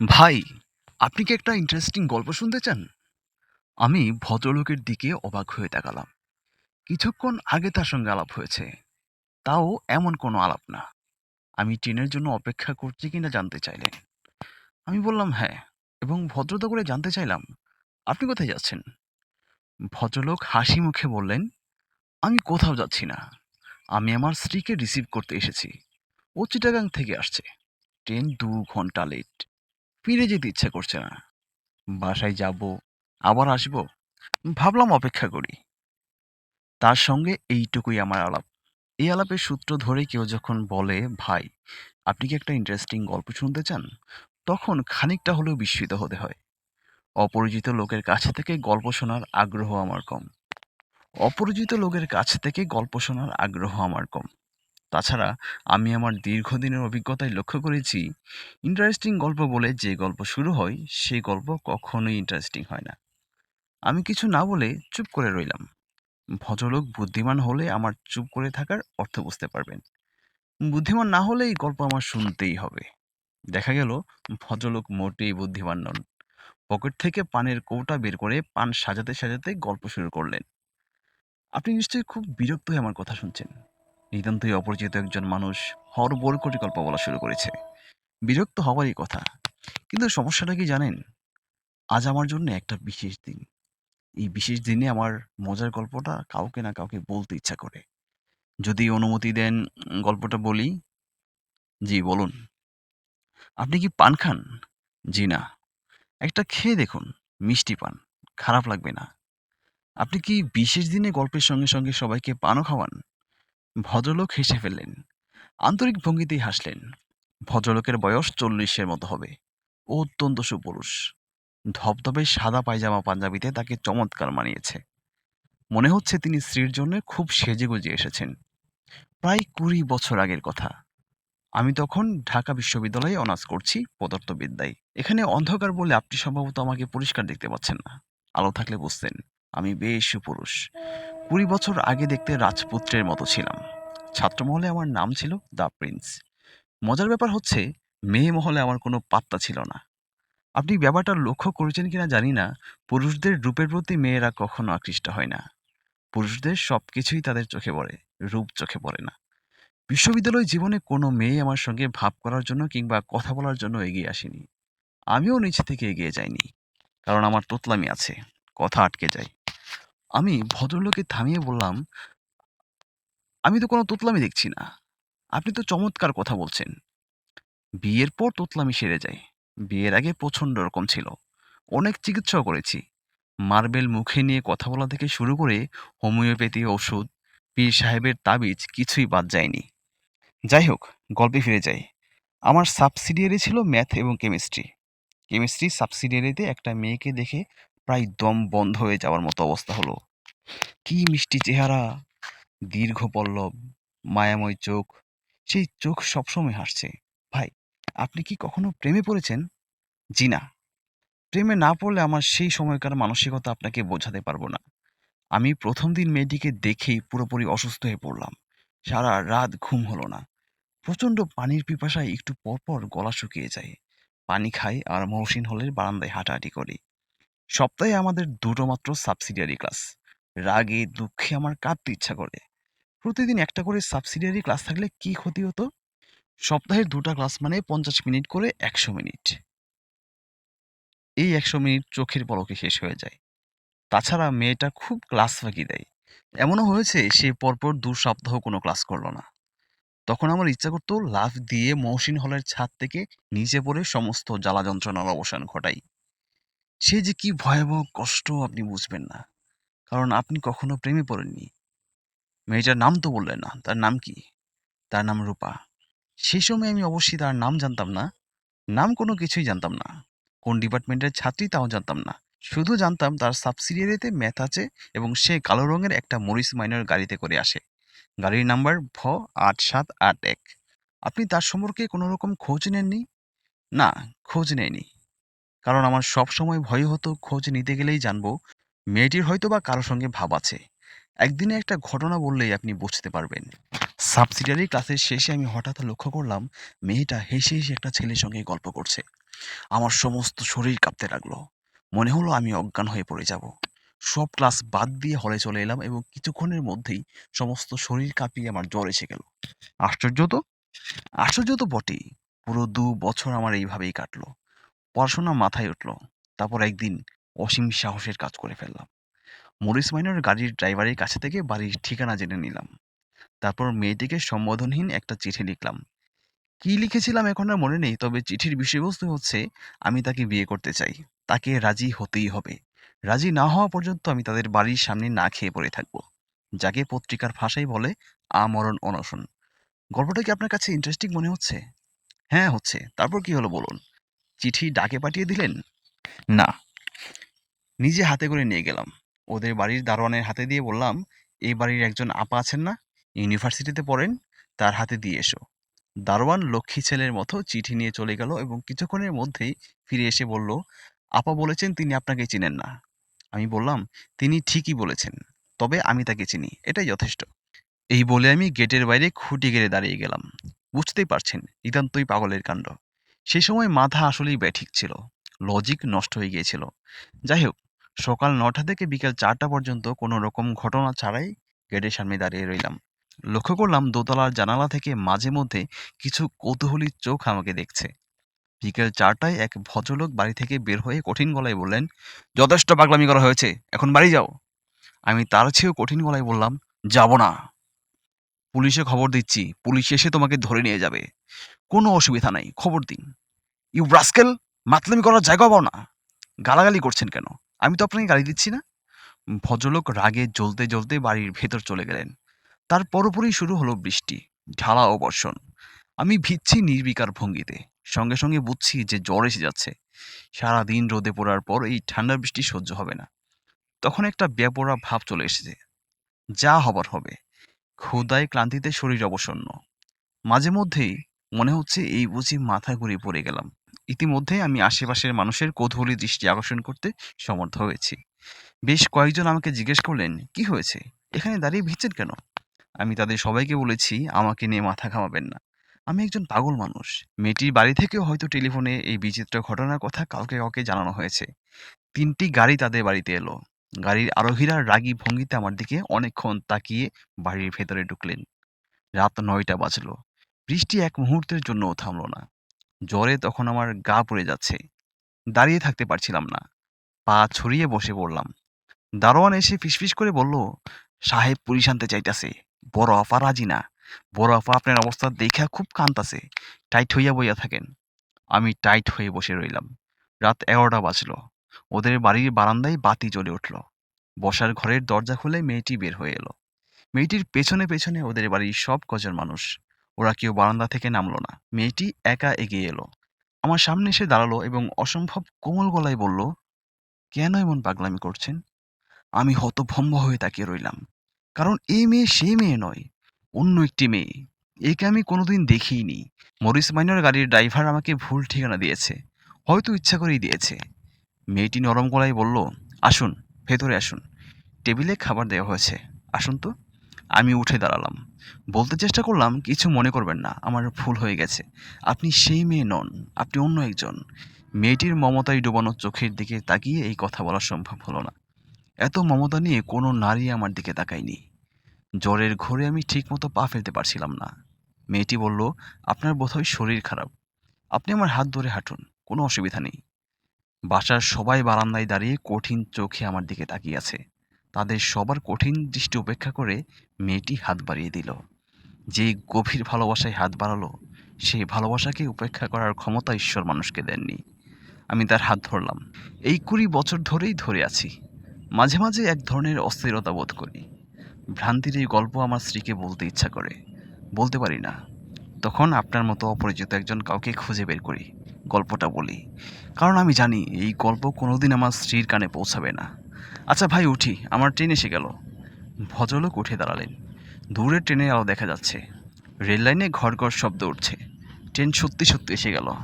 ভাই, আপনি কি একটা ইন্টারেস্টিং গল্প শুনতে চান? আমি ভদ্রলোকের দিকে অবাক হয়ে তাকালাম। কিছুক্ষণ আগে তার সঙ্গে আলাপ হয়েছে। তাও এমন কোনো আলাপ না। আমি ট্রেনের জন্য অপেক্ষা করছি কিনা জানতে চাইলেন আমি বললাম হ্যাঁ এবং ভদ্রতা করে জানতে চাইলাম। আপনি কোথায় যাচ্ছেন? ভদ্রলোক হাসি মুখে বললেন, আমি কোথাও যাচ্ছি না। আমি আমার স্ত্রীকে রিসিভ করতে এসেছি। ও চিটাগাং থেকে আসছে। ট্রেন দু ঘণ্টা লেট ফিরে যেতে ইচ্ছা করছে না। বাসায় যাব, আবার আসব, ভাবলাম অপেক্ষা করি। তার সঙ্গে এইটুকুই আমার আলাপ। এই আলাপের সূত্র ধরে কেউ যখন বলে, ভাই, আপনি কি একটা ইন্টারেস্টিং গল্প শুনতে চান? তখন খানিকটা হলেও বিস্মিত হতে হয়। অপরিচিত লোকের কাছ থেকে গল্প শোনার আগ্রহ আমার কম। অপরিচিত লোকের কাছ থেকে গল্প শোনার আগ্রহ আমার কম। তাছাড়া আমি আমার দীর্ঘদিনের অভিজ্ঞতায় লক্ষ্য করেছি ইন্টারেস্টিং গল্প বলে যে গল্প শুরু হয়, সেই গল্প কখনোই ইন্টারেস্টিং হয় না। আমি কিছু না বলে চুপ করে রইলাম। ভদ্রলোক বুদ্ধিমান হলে আমার চুপ করে থাকার অর্থ বুঝতে পারবেন। বুদ্ধিমান না হলে এই গল্প আমার শুনতেই হবে। দেখা গেল, ভদ্রলোক মোটেই বুদ্ধিমান নন। পকেট থেকে পানের কৌটা বের করে পান সাজাতে সাজাতে গল্প শুরু করলেন। আপনি নিশ্চয়ই খুব বিরক্ত হয়ে আমার কথা শুনছেন। নিতান্তই অপরিচিত একজন মানুষ হরবর কোটি গল্প বলা শুরু করেছে। বিরক্ত হওয়ারই কথা। কিন্তু সমস্যাটা কি জানেন? আজ আমার জন্য একটা বিশেষ দিন। এই বিশেষ দিনে আমার মজার গল্পটা কাউকে না কাউকে বলতে ইচ্ছা করে। যদি অনুমতি দেন, গল্পটা বলি। জি, বলুন। আপনি কি পান খান? জি, না। একটা খেয়ে দেখুন, মিষ্টি পান, খারাপ লাগবে না। আপনি কি বিশেষ দিনে গল্পের সঙ্গে সঙ্গে সবাইকে পানও খাওয়ান? ভদ্রলোক হেসে ফেললেন। আন্তরিক ভঙ্গিতেই হাসলেন। ভদ্রলোকের বয়স চল্লিশের মতো হবে। ও অত্যন্ত সুপুরুষ। ধবধবে সাদা পায়জামা পাঞ্জাবিতে তাকে চমৎকার মানিয়েছে। মনে হচ্ছে তিনি স্ত্রীর জন্য খুব সেজে গুজে এসেছেন। প্রায় কুড়ি বছর আগের কথা। আমি তখন ঢাকা বিশ্ববিদ্যালয়ে অনার্স করছি পদার্থবিদ্যায়। এখানে অন্ধকার বলে আপনি সম্ভবত আমাকে পরিষ্কার দেখতে পাচ্ছেন না। আলো থাকলে বুঝতেন, আমি বেশ সুপুরুষ। কুড়ি বছর আগে দেখতে রাজপুত্রের মতো ছিলাম। ছাত্রমহলে আমার নাম ছিল দ্য প্রিন্স। মজার ব্যাপার হচ্ছে, মেয়ে মহলে আমার কোনো পাত্তা ছিল না। আপনি ব্যাপারটা লক্ষ্য করেছেন কিনা জানি না, পুরুষদের রূপের প্রতি মেয়েরা কখনো আকৃষ্ট হয় না। পুরুষদের সব কিছুই তাদের চোখে পড়ে, রূপ চোখে পড়ে না। বিশ্ববিদ্যালয় জীবনে কোনো মেয়ে আমার সঙ্গে ভাব করার জন্য কিংবা কথা বলার জন্য এগিয়ে আসেনি। আমিও নিচে থেকে এগিয়ে যাইনি, কারণ আমার তোতলামি আছে, কথা আটকে যায়। আমি ভদ্রলোকে থামিয়ে বললাম, আমি তো কোনো তোতলামি দেখছি না। আপনি তো চমৎকার কথা বলছেন। বিয়ের পর তোতলামি সেরে যায়। বিয়ের আগে প্রচণ্ড রকম ছিল। অনেক চিকিৎসাও করেছি। মার্বেল মুখে নিয়ে কথা বলা থেকে শুরু করে হোমিওপ্যাথি ওষুধ, পীর সাহেবের তাবিজ কিছুই বাদ যায়নি। যাই হোক, গল্পে ফিরে যাই। আমার সাবসিডিয়ারি ছিল ম্যাথ এবং কেমিস্ট্রি। কেমিস্ট্রি সাবসিডিয়ারিতে একটা মেয়েকে দেখে প্রায় দম বন্ধ হয়ে যাওয়ার মতো অবস্থা হলো। কি মিষ্টি চেহারা, দীর্ঘ পল্লব, মায়াময় চোখ, সেই চোখ সবসময় হাসছে। ভাই, আপনি কি কখনো প্রেমে পড়েছেন? জি না। প্রেমে না পড়লে আমার সেই সময়কার মানসিকতা আপনাকে বোঝাতে পারব না। আমি প্রথম দিন মেয়েটিকে দেখেই পুরোপুরি অসুস্থ হয়ে পড়লাম। সারা রাত ঘুম হলো না। প্রচণ্ড পানির পিপাসায় একটু পরপর গলা শুকিয়ে যায়। পানি খাই আর মহসিন হলের বারান্দায় হাঁটাহাঁটি করি। সপ্তাহে আমাদের দুটো মাত্র সাবসিডিয়ারি ক্লাস রাগে দুঃখে আমার কাঁদতে ইচ্ছা করে। প্রতিদিন একটা করে সাবসিডিয়ারি ক্লাস থাকলে কি ক্ষতি হতো? সপ্তাহের দুটো ক্লাস মানে পঞ্চাশ মিনিট করে একশো মিনিট। এই একশো মিনিট চোখের পলকে শেষ হয়ে যায়। তাছাড়া মেয়েটা খুব ক্লাস ফাঁকি দেয়। এমনও হয়েছে সে পরপর দু সপ্তাহ কোনো ক্লাস করল না। তখন আমার ইচ্ছা করতো লাফ দিয়ে মহসিন হলের ছাদ থেকে নিচে পড়ে সমস্ত জ্বালা যন্ত্রণার অবসান ঘটাই। সে যে কি ভয়াবহ কষ্ট আপনি বুঝবেন না। কারণ আপনি কখনো প্রেমে পড়েননি। মেয়েটার নাম তো বললেন না, তার নাম কি? তার নাম রূপা। সেই সময় আমি অবশ্যই তার নাম জানতাম না। নাম কোনো কিছুই জানতাম না। কোন ডিপার্টমেন্টের ছাত্রী তাও জানতাম না। শুধু জানতাম তার সাবসিডিয়ারিতে ম্যাথ আছে এবং সে কালো রঙের একটা মরিস মাইনর গাড়িতে করে আসে। গাড়ির নাম্বার ভ আট সাত আট এক। আপনি তার সম্পর্কে কোনো রকম খোঁজ নেননি? না, খোঁজ নেয়নি। কারণ আমার সব সময় ভয় হতো খোঁজ নিতে গেলেই জানব মেয়েটির হয়তো বা কারোর সঙ্গে ভাব আছে। একদিনে একটা ঘটনা বললেই আপনি বুঝতে পারবেন। সাবসিডিয়ারি ক্লাসের শেষে আমি হঠাৎ লক্ষ্য করলাম মেয়েটা হেসে হেসে একটা ছেলের সঙ্গে গল্প করছে। আমার সমস্ত শরীর কাঁপতে লাগল। মনে হলো আমি অজ্ঞান হয়ে পড়ে যাব। সব ক্লাস বাদ দিয়ে হলে চলে এলাম এবং কিছুক্ষণের মধ্যেই সমস্ত শরীর কাঁপিয়ে আমার জ্বর এসে গেল। আশ্চর্য তো? আশ্চর্য তো বটেই। পুরো দু বছর আমার এইভাবেই কাটলো। পড়াশোনা মাথায় উঠল। তারপর একদিন অসীম সাহসের কাজ করে ফেললাম। মরিস মাইনর গাড়ির ড্রাইভারের কাছে থেকে বাড়ির ঠিকানা জেনে নিলাম। তারপর মেয়েটিকে সম্বোধনহীন একটা চিঠি লিখলাম। কি লিখেছিলাম এখন আর মনে নেই, তবে চিঠির বিষয়বস্তু হচ্ছে, আমি তাকে বিয়ে করতে চাই। তাকে রাজি হতেই হবে। রাজি না হওয়া পর্যন্ত আমি তাদের বাড়ির সামনে না খেয়ে পড়ে থাকব। যাকে পত্রিকার ভাষায় বলে আমরণ অনশন। গল্পটা কি আপনার কাছে ইন্টারেস্টিং মনে হচ্ছে? হ্যাঁ হচ্ছে। তারপর কি হলো বলুন? চিঠি ডাকে পাঠিয়ে দিলেন? না। নিজে হাতে করে নিয়ে গেলাম। ওদের বাড়ির দারোয়ানের হাতে দিয়ে বললাম, এই বাড়ির একজন আপা আছেন না? ইউনিভার্সিটিতে পড়েন, তার হাতে দিয়ে এসো। দারোয়ান লক্ষ্মী ছেলের মতো চিঠি নিয়ে চলে গেল এবং কিছুক্ষণের মধ্যেই ফিরে এসে বলল, আপা বলেছেন তিনি আপনাকে চিনেন না। আমি বললাম, তিনি ঠিকই বলেছেন, তবে আমি তাকে চিনি, এটাই যথেষ্ট। এই বলে আমি গেটের বাইরে খুঁটি গেড়ে দাঁড়িয়ে গেলাম। বুঝতেই পারছেন, নিতান্তই পাগলের কাণ্ড। সেই সময় মাথা আসলেই ব্যাঠিক ছিল। লজিক নষ্ট হয়ে গিয়েছিল। যাই হোক সকাল নটা থেকে বিকেল চারটা পর্যন্ত কোনো রকম ঘটনা ছাড়াই গেটের সামনে দাঁড়িয়ে রইলাম। লক্ষ্য করলাম দোতলার জানালা থেকে মাঝে মধ্যে কিছু কৌতূহলী চোখ আমাকে দেখছে। বিকেল চারটায় এক ভদ্রলোক বাড়ি থেকে বের হয়ে কঠিন গলায় বললেন, যথেষ্ট পাগলামি করা হয়েছে, এখন বাড়ি যাও। আমি তার চেয়েও কঠিন গলায় বললাম, যাব না। পুলিশে খবর দিচ্ছি। পুলিশ এসে তোমাকে ধরে নিয়ে যাবে। কোনো অসুবিধা নাই, খবর দিন। ইউ রাস্কেল, মাতলামি করার জায়গা পাও না। গালাগালি করছেন কেন? আমি তো আপনাকে গালি দিচ্ছি না। ভদ্রলোক রাগে জ্বলতে জ্বলতে বাড়ির ভেতর চলে গেলেন। তার পরপরই শুরু হলো বৃষ্টি, ঢালা ও বর্ষণ আমি ভিজছি নির্বিকার ভঙ্গিতে। সঙ্গে সঙ্গে বুঝছি যে জ্বর এসে যাচ্ছে। সারা দিন রোদে পড়ার পর এই ঠান্ডা বৃষ্টি সহ্য হবে না। তখন একটা বেপরা ভাব চলে এসেছে। যা হবার হবে। ক্ষুদায় ক্লান্তিতে শরীর অবসন্ন। মাঝে মধ্যেই মনে হচ্ছে এই বুঝি মাথা ঘুরে পড়ে গেলাম। ইতিমধ্যে আমি আশেপাশের মানুষের কৌতূহলী দৃষ্টি আকর্ষণ করতে সমর্থ হয়েছি। বেশ কয়েকজন আমাকে জিজ্ঞেস করলেন, কি হয়েছে? এখানে দাঁড়িয়ে ভিজছেন কেন? আমি তাদের সবাইকে বলেছি, আমাকে নিয়ে মাথা ঘামাবেন না। আমি একজন পাগল মানুষ। মেয়েটির বাড়ি থেকেও হয়তো টেলিফোনে এই বিচিত্র ঘটনার কথা কাউকে কাউকে জানানো হয়েছে। তিনটি গাড়ি তাদের বাড়িতে এলো। গাড়ির আরোহীরা রাগী ভঙ্গিতে আমার দিকে অনেকক্ষণ তাকিয়ে বাড়ির ভেতরে ঢুকলেন। রাত নয়টা বাজলো। বৃষ্টি এক মুহূর্তের জন্যও থামল না। জ্বরে তখন আমার গা পড়ে যাচ্ছে। দাঁড়িয়ে থাকতে পারছিলাম না। পা ছড়িয়ে বসে পড়লাম। দারোয়ান এসে ফিসফিস করে বলল, সাহেব পুলিশ আনতে চাইতাছে। বড় আফা রাজি না। বড় আফা আপনার অবস্থা দেখা খুব কান্তাছে টাইট হইয়া বইয়া থাকেন। আমি টাইট হয়ে বসে রইলাম। রাত এগারোটা বাজলো। ওদের বাড়ির বারান্দায় বাতি জ্বলে উঠল। বসার ঘরের দরজা খুলে মেয়েটি বের হয়ে এলো। মেয়েটির পেছনে পেছনে ওদের বাড়ির সব কজন মানুষ। ওরা কেউ বারান্দা থেকে নামলো না। মেয়েটি একা এগিয়ে এলো। আমার সামনে এসে দাঁড়াল এবং অসম্ভব কোমল গলায় বলল, কেন এমন পাগলামি করছেন? আমি হতভম্ব হয়ে তাকিয়ে রইলাম। কারণ এই মেয়ে সেই মেয়ে নয়, অন্য একটি মেয়ে। একে আমি কোনোদিন দেখিইনি মরিস মাইনর গাড়ির ড্রাইভার আমাকে ভুল ঠিকানা দিয়েছে। হয়তো ইচ্ছা করেই দিয়েছে। মেয়েটি নরম গলায় বলল, আসুন, ভেতরে আসুন। টেবিলে খাবার দেওয়া হয়েছে। আসুন তো। আমি উঠে দাঁড়ালাম। বলতে চেষ্টা করলাম, কিছু মনে করবেন না, আমার ভুল হয়ে গেছে। আপনি সেই মেয়ে নন, আপনি অন্য একজন। মেয়েটির মমতায় ডুবানো চোখের দিকে তাকিয়ে এই কথা বলা সম্ভব হলো না। এত মমতা নিয়ে কোনো নারী আমার দিকে তাকায়নি। জ্বরের ঘোরে আমি ঠিকমতো পা ফেলতে পারছিলাম না। মেয়েটি বলল, আপনার বোধহয় শরীর খারাপ। আপনি আমার হাত ধরে হাঁটুন, কোনো অসুবিধা নেই। বাসার সবাই বারান্দায় দাঁড়িয়ে কঠিন চোখে আমার দিকে তাকিয়ে আছে। তাদের সবার কঠিন দৃষ্টি উপেক্ষা করে মেয়েটি হাত বাড়িয়ে দিল। যে গভীর ভালোবাসায় হাত বাড়ালো, সেই ভালোবাসাকে উপেক্ষা করার ক্ষমতা ঈশ্বর মানুষকে দেননি। আমি তার হাত ধরলাম। এই কুড়ি বছর ধরেই ধরে আছি। মাঝে মাঝে এক ধরনের অস্থিরতা বোধ করি। ভ্রান্তির এই গল্প আমার স্ত্রীকে বলতে ইচ্ছা করে। বলতে পারি না। তখন আপনার মতো অপরিচিত একজন কাউকে খুঁজে বের করি, গল্পটা বলি। কারণ আমি জানি এই গল্প কোনোদিন আমার স্ত্রীর কানে পৌঁছাবে না। আচ্ছা ভাই, উঠি, আমার ট্রেন এসে গেল। ভদ্রলোক উঠে দাঁড়ালেন। দূরে ট্রেনে আলো দেখা যাচ্ছে। রেললাইনে ঘর ঘর শব্দ উঠছে। ট্রেন সত্যি সত্যি এসে গেল।